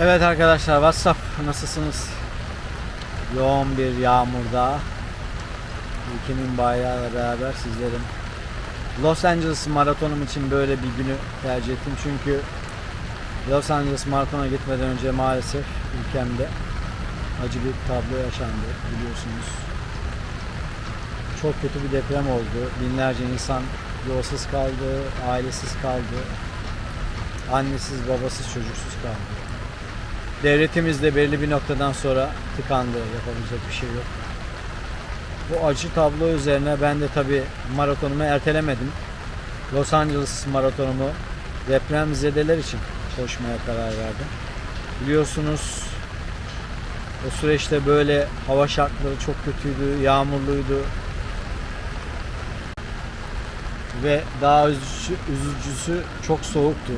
Evet arkadaşlar WhatsApp nasılsınız? Yoğun bir yağmurda ülkemin bayrağıyla beraber sizlerin Los Angeles maratonum için böyle bir günü tercih ettim çünkü Los Angeles maratona gitmeden önce maalesef ülkemde acı bir tablo yaşandı biliyorsunuz. Çok kötü bir deprem oldu. Binlerce insan yolsuz kaldı, ailesiz kaldı. Annesiz, babasız, çocuksuz kaldı. Devletimiz de belli bir noktadan sonra tıkandı. Yapabilecek bir şey yok. Bu acı tablo üzerine ben de tabi maratonumu ertelemedim. Los Angeles maratonumu depremzedeler için koşmaya karar verdim. Biliyorsunuz o süreçte böyle hava şartları çok kötüydü, yağmurluydu. Ve daha üzücüsü çok soğuktu.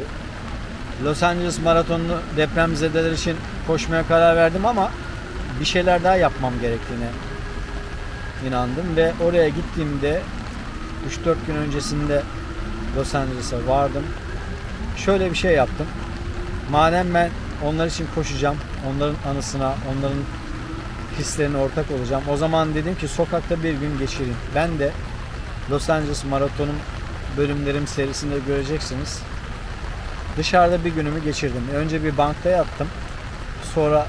Los Angeles maratonunu depremzedeler için koşmaya karar verdim ama bir şeyler daha yapmam gerektiğine inandım ve oraya gittiğimde 3-4 gün öncesinde Los Angeles'a vardım. Şöyle bir şey yaptım. Madem ben onlar için koşacağım, onların anısına, onların hislerine ortak olacağım. O zaman dedim ki sokakta bir gün geçireyim. Ben de Los Angeles maratonum bölümlerim serisinde göreceksiniz. Dışarıda bir günümü geçirdim. Önce bir bankta yattım. Sonra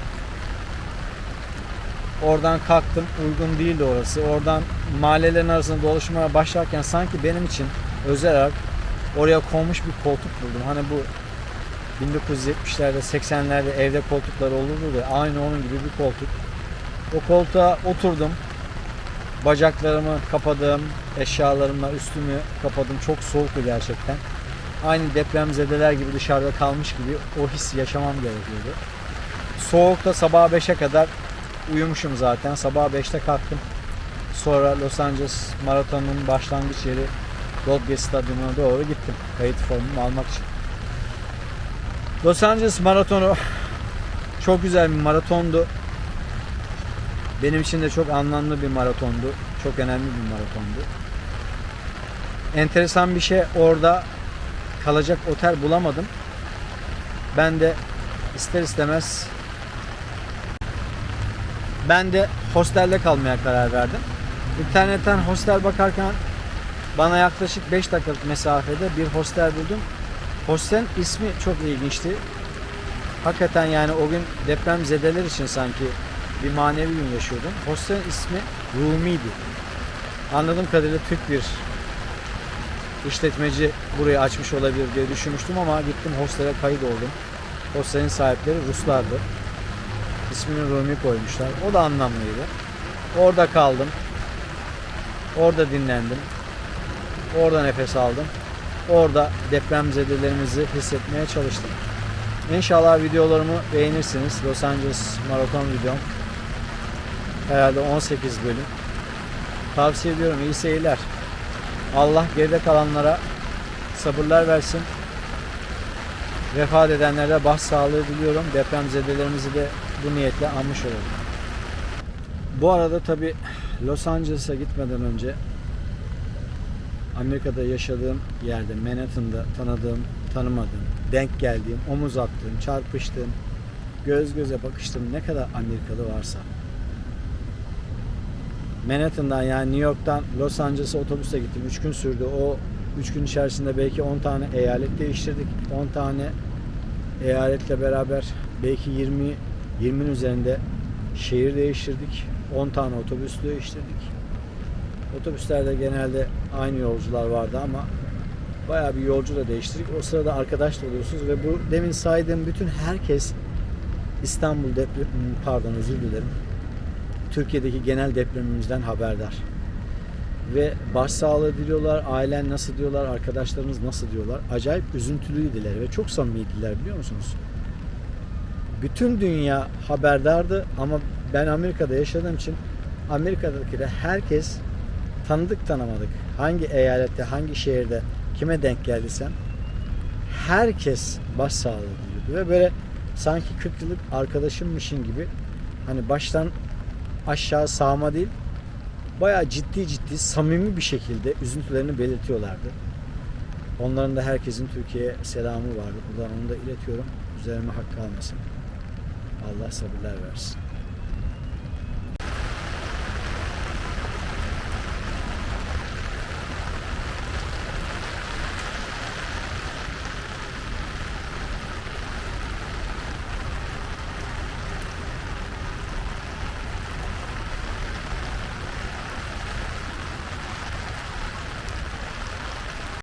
oradan kalktım. Uygun değildi orası. Oradan mahallelerin arasında dolaşmaya başlarken sanki benim için özel olarak oraya konmuş bir koltuk buldum. Hani bu 1970'lerde 80'lerde evde koltuklar olurdu da aynı onun gibi bir koltuk. O koltuğa oturdum. Bacaklarımı kapadım, eşyalarımla üstümü kapadım. Çok soğuktu gerçekten. Aynı depremzedeler gibi dışarıda kalmış gibi o hissi yaşamam gerekiyordu. Soğukta sabah 5'e kadar uyumuşum zaten. Sabah 5'te kalktım. Sonra Los Angeles maratonunun başlangıç yeri Dodger Stadyumu'na doğru gittim. Kayıt formumu almak için. Los Angeles maratonu çok güzel bir maratondu. Benim için de çok anlamlı bir maratondu. Çok önemli bir maratondu. Enteresan bir şey orada kalacak otel bulamadım. Ben de ister istemez ben de hostelde kalmaya karar verdim. İnternetten hostel bakarken bana yaklaşık 5 dakikalık mesafede bir hostel buldum. Hostelin ismi çok ilginçti. Hakikaten yani o gün deprem zedeler için sanki bir manevi gün yaşıyordum. Hostelin ismi Rumi'ydi. Anladığım kadarıyla Türk bir işletmeci burayı açmış olabilir diye düşünmüştüm ama gittim hostele kayıt oldum. Hostelin sahipleri Ruslardı. İsmini Rumi koymuşlar. O da anlamlıydı. Orada kaldım. Orada dinlendim. Orada nefes aldım. Orada depremzedelerimizi hissetmeye çalıştım. İnşallah videolarımı beğenirsiniz. Los Angeles maraton videom. Herhalde 18 bölüm. Tavsiye ediyorum. İyi seyirler. Allah geride kalanlara sabırlar versin. Vefat edenlere baş sağlığı diliyorum. Depremzedelerimizi de bu niyetle anmış olalım. Bu arada tabi Los Angeles'a gitmeden önce Amerika'da yaşadığım yerde Manhattan'da tanıdığım, tanımadığım, denk geldiğim, omuz attığım, çarpıştığım, göz göze bakıştığım ne kadar Amerikalı varsa Manhattan'dan yani New York'tan Los Angeles'a otobüse gittim. 3 gün sürdü. O 3 gün içerisinde belki 10 tane eyalet değiştirdik. 10 tane eyaletle beraber belki 20 20'nin üzerinde şehir değiştirdik. 10 tane otobüs değiştirdik. Otobüslerde genelde aynı yolcular vardı ama bayağı bir yolcu da değiştirdik. O sırada arkadaş da oluyorsunuz ve bu demin saydığım bütün herkes İstanbul deprem pardon özür dilerim. Türkiye'deki genel depremimizden haberdar. Ve başsağlığı diliyorlar, ailen nasıl diyorlar, arkadaşlarınız nasıl diyorlar. Acayip üzüntülüydüler ve çok samimiydiler biliyor musunuz? Bütün dünya haberdardı ama ben Amerika'da yaşadığım için Amerika'daki de herkes tanıdık tanımadık. Hangi eyalette, hangi şehirde kime denk geldiysem herkes başsağlığı diliyordu. Ve böyle sanki 40 yıllık arkadaşımmışın gibi hani baştan aşağı sağma değil bayağı ciddi ciddi samimi bir şekilde üzüntülerini belirtiyorlardı. Onların da herkesin Türkiye'ye selamı vardı. Buradan onu da iletiyorum. Üzerime hak kalmasın. Allah sabırlar versin.